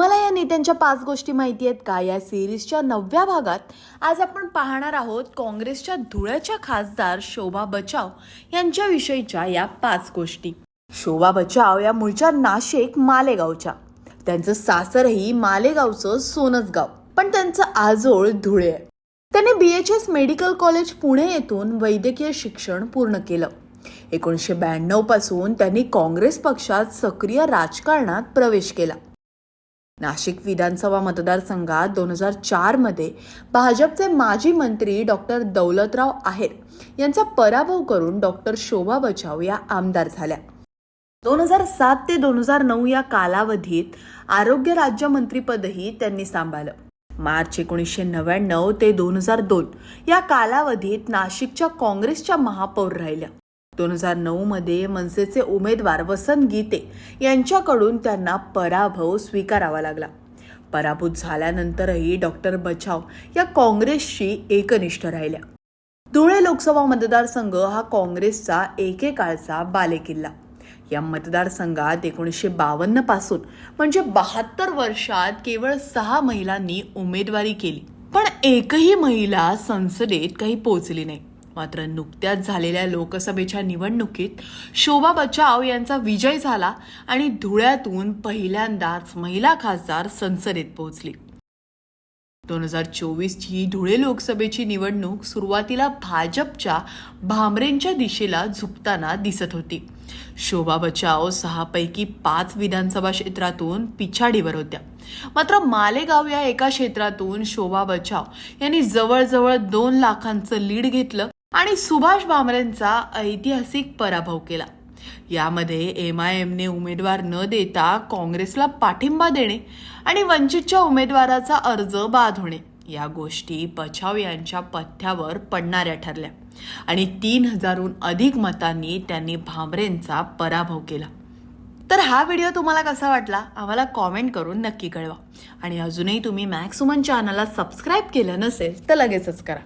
तुम्हाला या नेत्यांच्या पाच गोष्टी माहिती आहेत का? या सिरीजच्या नवव्या भागात आज आपण पाहणार आहोत काँग्रेसच्या धुळ्याच्या खासदार शोभा बचाव यांच्याविषयीच्या या पाच गोष्टी. शोभा बचाव या मूळच्या नाशिक मालेगावच्या. त्यांचं सासरही मालेगावचं सोनच गाव. पण त्यांचं आजोळ धुळे आहे. त्याने B H S medical college Pune येथून वैद्यकीय शिक्षण पूर्ण केलं. एकोणीसशे ब्याण्णवपासून त्यांनी काँग्रेस पक्षात सक्रिय राजकारणात प्रवेश केला. नाशिक विधानसभा मतदारसंघात दोन हजार चारमध्ये भाजपचे माजी मंत्री डॉक्टर दौलतराव आहेर यांचा पराभव करून डॉक्टर शोभा बचाव या आमदार झाल्या. दोन हजार सात ते दोन हजार नऊ या कालावधीत आरोग्य राज्यमंत्रीपदही त्यांनी सांभाळलं. मार्च एकोणीसशे नव्याण्णव ते दोन हजार दोन या कालावधीत नाशिकच्या काँग्रेसच्या महापौर राहिल्या. दोन हजार नऊमध्ये मनसेचे उमेदवार वसंत गीते यांच्याकडून त्यांना पराभव स्वीकारावा लागला. पराभूत झाल्यानंतरही डॉक्टर बचाव या काँग्रेसशी एकनिष्ठ राहिल्या. धुळे लोकसभा मतदारसंघ हा काँग्रेसचा एकेकाळचा बालेकिल्ला. या मतदारसंघात एकोणीसशे बावन्नपासून म्हणजे बहात्तर वर्षात केवळ सहा महिलांनी उमेदवारी केली. पण एकही महिला संसदेत काही पोचली नाही. मात्र नुकत्याच झालेल्या लोकसभेच्या निवडणुकीत शोभा बचाव यांचा विजय झाला आणि धुळ्यातून पहिल्यांदाच महिला खासदार संसदेत पोहोचली. दोन हजार चोवीसची धुळे लोकसभेची निवडणूक सुरुवातीला भाजपच्या भामरेंच्या दिशेला झुकताना दिसत होती. शोभा बचाव सहापैकी पाच विधानसभा क्षेत्रातून पिछाडीवर होत्या. मात्र मालेगाव या एका क्षेत्रातून शोभा बचाव यांनी जवळजवळ दोन लाखांचं लीड घेतलं आणि सुभाष भामरेंचा ऐतिहासिक पराभव केला. यामध्ये एम आय एमने उमेदवार न देता काँग्रेसला पाठिंबा देणे आणि वंचितच्या उमेदवाराचा अर्ज बाद होणे या गोष्टी बचाव यांच्या पथ्यावर पडणाऱ्या ठरल्या आणि तीन हजारहून अधिक मतांनी त्यांनी भामरेंचा पराभव केला. तर हा व्हिडिओ तुम्हाला कसा वाटला? आम्हाला कॉमेंट करून नक्की कळवा. आणि अजूनही तुम्ही मॅक्सुमन चॅनलला सबस्क्राईब केलं नसेल तर लगेचच करा.